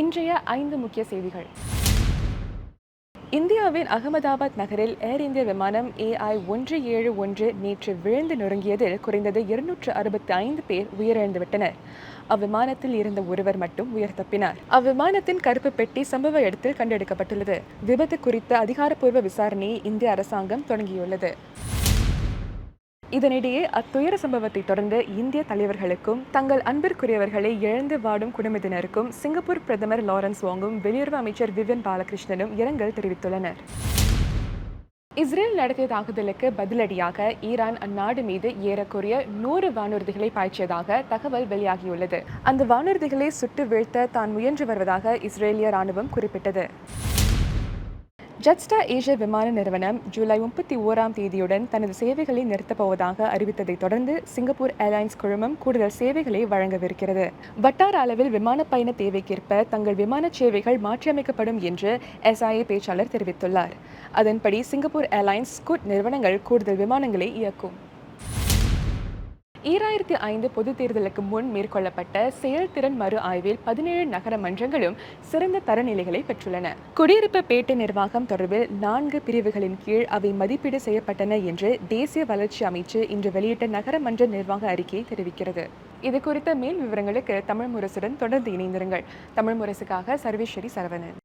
இன்றைய ஐந்து முக்கிய செய்திகள். இந்தியாவின் அகமதாபாத் நகரில் ஏர் இந்தியா விமானம் ஏஐ ஒன்று ஏழு ஒன்று நேற்று விழுந்து நொறுங்கியதில் குறைந்தது இருநூற்று அறுபத்தி ஐந்து பேர் உயிரிழந்துவிட்டனர். அவ்விமானத்தில் இருந்த ஒருவர் மட்டும் உயிர் தப்பினார். அவ்விமானத்தின் கருப்பு பெட்டி சம்பவ இடத்தில் கண்டெடுக்கப்பட்டுள்ளது. விபத்து குறித்த அதிகாரப்பூர்வ விசாரணையை இந்திய அரசாங்கம் தொடங்கியுள்ளது. இதனிடையே அத்துயர சம்பவத்தை தொடர்ந்து இந்திய தலைவர்களுக்கும் தங்கள் அன்பிற்குரியவர்களை இழந்து வாடும் குடும்பத்தினருக்கும் சிங்கப்பூர் பிரதமர் லாரன்ஸ் வாங்கும் வெளியுறவு அமைச்சர் விவின் பாலகிருஷ்ணனும் இரங்கல் தெரிவித்துள்ளனர். இஸ்ரேல் நடத்திய தாக்குதலுக்கு பதிலடியாக ஈரான் அந்நாடு மீது ஏறக்குறைய நூறு வானூர்திகளை பாய்ச்சியதாக தகவல் வெளியாகியுள்ளது. அந்த வானூர்திகளை சுட்டு வீழ்த்த தான் முயன்று வருவதாக இஸ்ரேலிய ராணுவம் குறிப்பிட்டது. ஜெட்ஸ்டா ஏஷியா விமான நிறுவனம் ஜூலை முப்பத்தி ஓராம் தேதியுடன் தனது சேவைகளை நிறுத்தப் போவதாக தொடர்ந்து சிங்கப்பூர் ஏர்லைன்ஸ் குழுமம் கூடுதல் சேவைகளை வழங்கவிருக்கிறது. வட்டார அளவில் விமான பயண தேவைக்கேற்ப தங்கள் விமான சேவைகள் மாற்றியமைக்கப்படும் என்று எஸ்ஐஏ பேச்சாளர் தெரிவித்துள்ளார். அதன்படி சிங்கப்பூர் ஏர்லைன்ஸ் ஸ்கூட் நிறுவனங்கள் கூடுதல் விமானங்களை இயக்கும். ஈராயிரத்தி ஐந்து பொதுத் தேர்தலுக்கு முன் மேற்கொள்ளப்பட்ட செயல்திறன் மறு ஆய்வில் பதினேழு நகர மன்றங்களும் சிறந்த தரநிலைகளை பெற்றுள்ளன. குடியிருப்பு பேட்டை நிர்வாகம் தொடர்பில் நான்கு பிரிவுகளின் கீழ் அவை மதிப்பீடு செய்யப்பட்டன என்று தேசிய வளர்ச்சி அமைச்சு இன்று வெளியிட்ட நகர மன்ற நிர்வாக அறிக்கையை தெரிவிக்கிறது. இது குறித்த மேல் விவரங்களுக்கு தமிழ் முரசுடன் தொடர்ந்து இணைந்திருங்கள். தமிழ் முரசுக்காக சர்வேஸ்வரி சரவணன்.